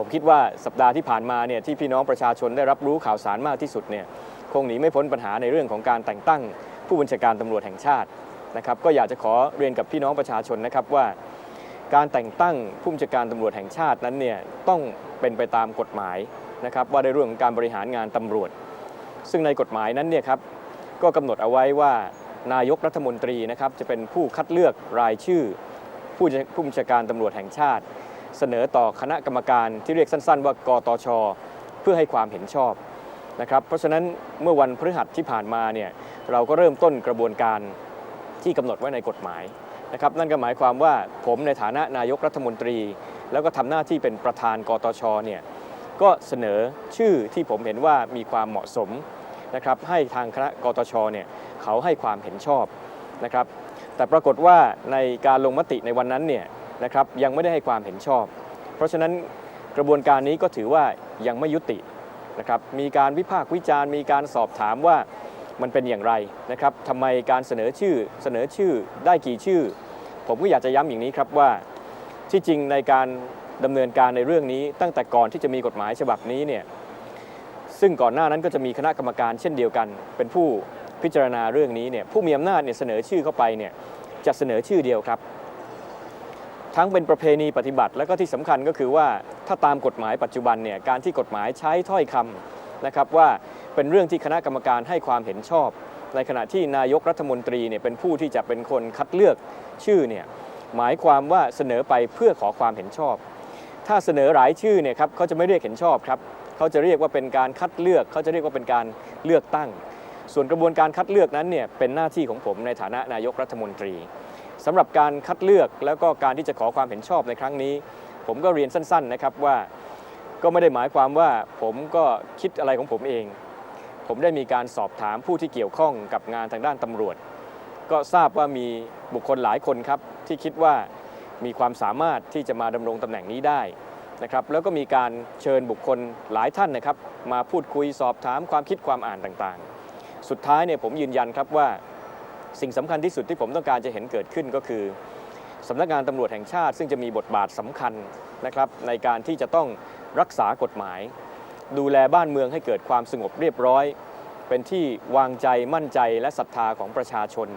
ผมคิดว่าสัปดาห์ที่ผ่านมาเนี่ยที่พี่น้องประชาชนได้รับรู้ข่าวสารมากที่สุดเนี่ยคงหนีไม่พ้นปัญหาในเรื่องของการแต่งตั้งผู้บัญชาการตำรวจแห่งชาตินะครับก็อยากจะขอเรียนกับพี่น้องประชาชนนะครับว่า การแต่งตั้งผู้บัญชาการตำรวจแห่งชาตินั้นเนี่ยต้องเป็นไปตามกฎหมายนะครับว่าในเรื่องของการบริหารงานตำรวจ ซึ่งในกฎหมายนั้นเนี่ยครับก็กำหนดเอาไว้ว่านายกรัฐมนตรีนะครับจะเป็นผู้คัดเลือกรายชื่อผู้ผู้บัญชาการตำรวจแห่งชาติ เสนอต่อคณะกรรมการที่เรียกสั้น ๆ ว่ากตช เพื่อให้ความเห็นชอบนะครับเพราะฉะนั้นเมื่อวันพฤหัสที่ผ่านมาเนี่ยเราก็เริ่มต้นกระบวนการที่กำหนดไว้ในกฎหมายนะครับนั่นก็หมายความว่าผมในฐานะนายกรัฐมนตรี แล้วก็ทำหน้าที่เป็นประธานกตชเนี่ยก็เสนอชื่อที่ผมเห็นว่ามีความเหมาะสมนะครับให้ทางคณะกตชเนี่ยเขาให้ความเห็นชอบนะครับแต่ปรากฏว่าในการลงมติในวันนั้นเนี่ย นะครับยังไม่ได้ให้ความเห็นชอบ เพราะฉะนั้นกระบวนการนี้ก็ถือว่ายังไม่ยุตินะครับมีการวิพากษ์วิจารณ์ มีการสอบถามว่ามันเป็นอย่างไรนะครับทำไมการเสนอชื่อเสนอชื่อได้กี่ชื่อ ผมก็อยากจะย้ำอย่างนี้ครับว่า ที่จริงในการดำเนินการในเรื่องนี้ ตั้งแต่ก่อนที่จะมีกฎหมายฉบับนี้เนี่ยซึ่งก่อนหน้านั้นก็จะมีคณะกรรมการเช่นเดียวกัน เป็นผู้พิจารณาเรื่องนี้เนี่ยผู้มีอำนาจเนี่ยเสนอชื่อเข้าไปเนี่ยจะเสนอชื่อเดียวครับ ทั้งเป็นประเพณีปฏิบัติ และก็ที่สำคัญก็คือว่าถ้าตามกฎหมายปัจจุบันเนี่ยการที่กฎหมายใช้ถ้อยคำนะครับว่าเป็นเรื่องที่คณะกรรมการให้ความเห็นชอบ ในขณะที่นายกรัฐมนตรีเนี่ยเป็นผู้ที่จะเป็นคนคัดเลือกชื่อเนี่ยหมายความว่าเสนอไปเพื่อขอความเห็นชอบ ถ้าเสนอหลายชื่อเนี่ยครับเขาจะไม่เรียกเห็นชอบครับเขาจะเรียกว่าเป็นการคัดเลือก เขาจะเรียกว่าเป็นการเลือกตั้ง ส่วนกระบวนการคัดเลือกนั้นเนี่ยเป็นหน้าที่ของผมในฐานะนายกรัฐมนตรี สำหรับการคัดเลือกแล้วก็การที่จะขอความเห็นชอบในครั้งนี้ ผมก็เรียนสั้นๆนะครับว่าก็ไม่ได้หมายความว่าผมก็คิดอะไรของผมเอง ผมได้มีการสอบถามผู้ที่เกี่ยวข้องกับงานทางด้านตำรวจ ก็ทราบว่ามีบุคคลหลายคนครับที่คิดว่ามีความสามารถที่จะมาดำรงตำแหน่งนี้ได้นะครับแล้วก็มีการเชิญบุคคลหลายท่านนะครับ มาพูดคุยสอบถามความคิดความอ่านต่างๆ สุดท้ายเนี่ยผมยืนยันครับว่า สิ่งสำคัญที่สุดที่ผมต้องการจะเห็นเกิดขึ้นก็คือสำนักงานตำรวจแห่งชาติ ซึ่งจะมีบทบาทสำคัญนะครับในการที่จะต้องรักษากฎหมาย ดูแลบ้านเมืองให้เกิดความสงบเรียบร้อย เป็นที่วางใจมั่นใจและศรัทธาของประชาชน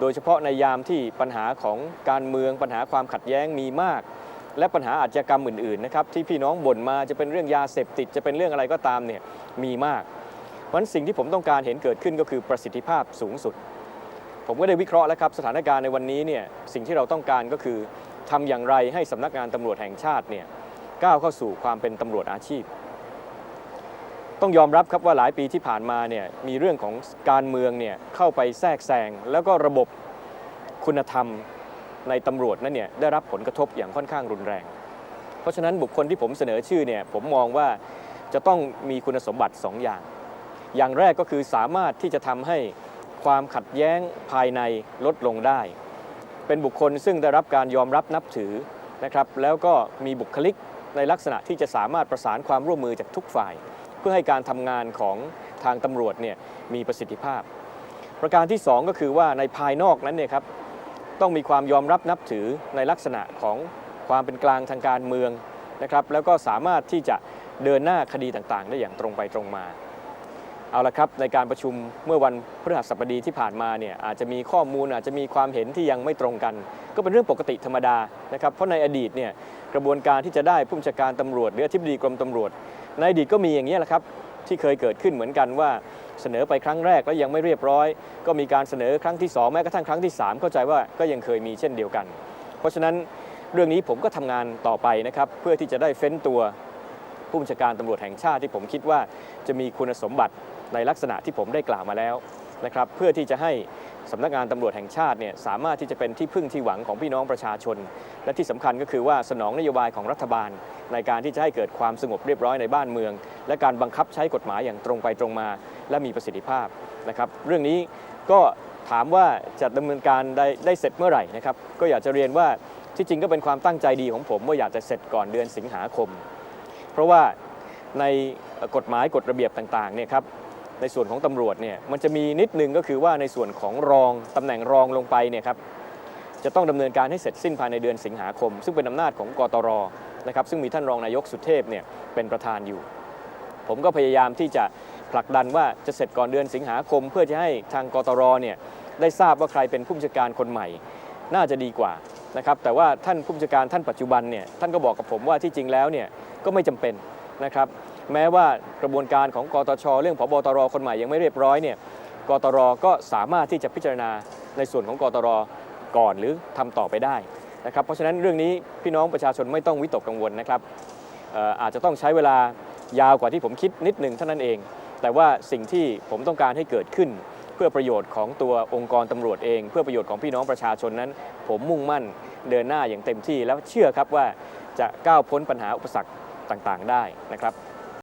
โดยเฉพาะในยามที่ปัญหาของการเมืองปัญหาความขัดแย้งมีมาก และปัญหาอาชญากรรมอื่นๆนะครับที่พี่น้องบ่นมาจะเป็นเรื่องยาเสพติดจะเป็นเรื่องอะไรก็ตามเนี่ยมีมากเพราะฉะนั้นสิ่งที่ผมต้องการเห็นเกิดขึ้นก็คือประสิทธิภาพสูงสุด ผมก็ได้วิเคราะห์แล้วครับสถานการณ์ในวันนี้เนี่ยสิ่งที่เราต้องการก็คือทำอย่างไรให้สำนักงานตำรวจแห่งชาติเนี่ยก้าวเข้าสู่ความเป็นตำรวจอาชีพ ต้องยอมรับครับว่าหลายปีที่ผ่านมาเนี่ยมีเรื่องของการเมืองเนี่ยเข้าไปแทรกแซงแล้วก็ระบบคุณธรรมในตำรวจนั้นเนี่ยได้รับผลกระทบอย่างค่อนข้างรุนแรง เพราะฉะนั้นบุคคลที่ผมเสนอชื่อเนี่ยผมมองว่าจะต้องมีคุณสมบัติ2ออย่าง อย่างแรกก็คือสามารถที่จะทำให้ ความขัดแย้งภายในลดลงได้ เป็นบุคคลซึ่งได้รับการยอมรับนับถือนะครับ แล้วก็มีบุคลิกในลักษณะที่จะสามารถประสานความร่วมมือจากทุกฝ่าย เพื่อให้การทำงานของทางตำรวจเนี่ยมีประสิทธิภาพ ประการที่ 2 ก็คือว่าในภายนอกนั้นเนี่ยครับต้องมีความยอมรับนับถือในลักษณะของความเป็นกลางทางการเมืองนะครับแล้วก็สามารถที่จะเดินหน้าคดีต่างๆ ได้อย่างตรงไปตรงมา เอาละครับในการประชุมเมื่อวันพฤหัสบดีที่ผ่านมาเนี่ยอาจจะมีข้อมูลอาจจะมีความเห็นที่ยังไม่ตรงกัน ก็เป็นเรื่องปกติธรรมดานะครับเพราะในอดีตเนี่ยกระบวนการที่จะได้ผู้บัญชาการตำรวจหรืออธิบดีกรมตำรวจ ในอดีตก็มีอย่างนี้แหละครับที่เคยเกิดขึ้นเหมือนกันว่าเสนอไปครั้งแรกแล้วยังไม่เรียบร้อย ก็มีการเสนอครั้งที่ 2 แม้กระทั่งครั้งที่ 3 เข้าใจว่าก็ยังเคยมีเช่นเดียวกัน เพราะฉะนั้นเรื่องนี้ผมก็ทำงานต่อไปนะครับเพื่อที่จะได้เฟ้นตัวผู้บัญชาการตำรวจแห่งชาติที่ผมคิดว่าจะมีคุณสมบัติ ในลักษณะที่ผมได้กล่าวมาแล้วนะครับเพื่อที่จะให้สำนักงานตำรวจแห่งชาติเนี่ยสามารถที่จะเป็นที่พึ่งที่หวังของพี่น้องประชาชน และที่สำคัญก็คือว่าสนองนโยบายของรัฐบาล ในการที่จะให้เกิดความสงบเรียบร้อยในบ้านเมือง และการบังคับใช้กฎหมายอย่างตรงไปตรงมา และมีประสิทธิภาพนะครับ เรื่องนี้ก็ถามว่าจะดำเนินการได้ได้เสร็จเมื่อไหร่นะครับก็อยากจะเรียนว่าที่จริงก็เป็นความตั้งใจดีของผม ว่าอยากจะเสร็จก่อนเดือนสิงหาคม เพราะว่าในกฎหมายกฎระเบียบต่างๆเนี่ยครับ ในส่วนของตำรวจเนี่ยมันจะมีนิดนึงก็คือว่าในส่วนของรองตำแหน่งรองลงไปเนี่ยครับจะต้องดำเนินการให้เสร็จสิ้นภายในเดือนสิงหาคม ซึ่งเป็นอำนาจของกตรนะครับซึ่งมีท่านรองนายกสุเทพเนี่ยเป็นประธานอยู่ ผมก็พยายามที่จะผลักดันว่าจะเสร็จก่อนเดือนสิงหาคม เพื่อจะให้ทางกตรเนี่ยได้ทราบว่าใครเป็นผู้บัญชาการคนใหม่ น่าจะดีกว่านะครับแต่ว่าท่านผู้บัญชาการท่านปัจจุบันเนี่ยท่านก็บอกกับผมว่าที่จริงแล้วเนี่ยก็ไม่จำเป็นนะครับ แม้ว่ากระบวนการของกตช เรื่องผบตรคนใหม่ยังไม่เรียบร้อยเนี่ยกตรก็สามารถที่จะพิจารณาในส่วนของกตรก่อนหรือทำต่อไปได้นะครับเพราะฉะนั้นเรื่องนี้พี่น้องประชาชนไม่ต้องวิตกกังวลนะครับอออาจจะต้องใช้เวลายาวกว่าที่ผมคิดนิดหนึ่งเท่านั้นเอง แต่ว่าสิ่งที่ผมต้องการให้เกิดขึ้น เพื่อประโยชน์ของตัวองค์กรตำรวจเอง เพื่อประโยชน์ของพี่น้องประชาชนนั้น ผมมุ่งมั่นเดินหน้าอย่างเต็มที่แล้วเชื่อครับว่าจะก้าวพ้นปัญหาอุปสรรคต่างๆ ได้นะครับ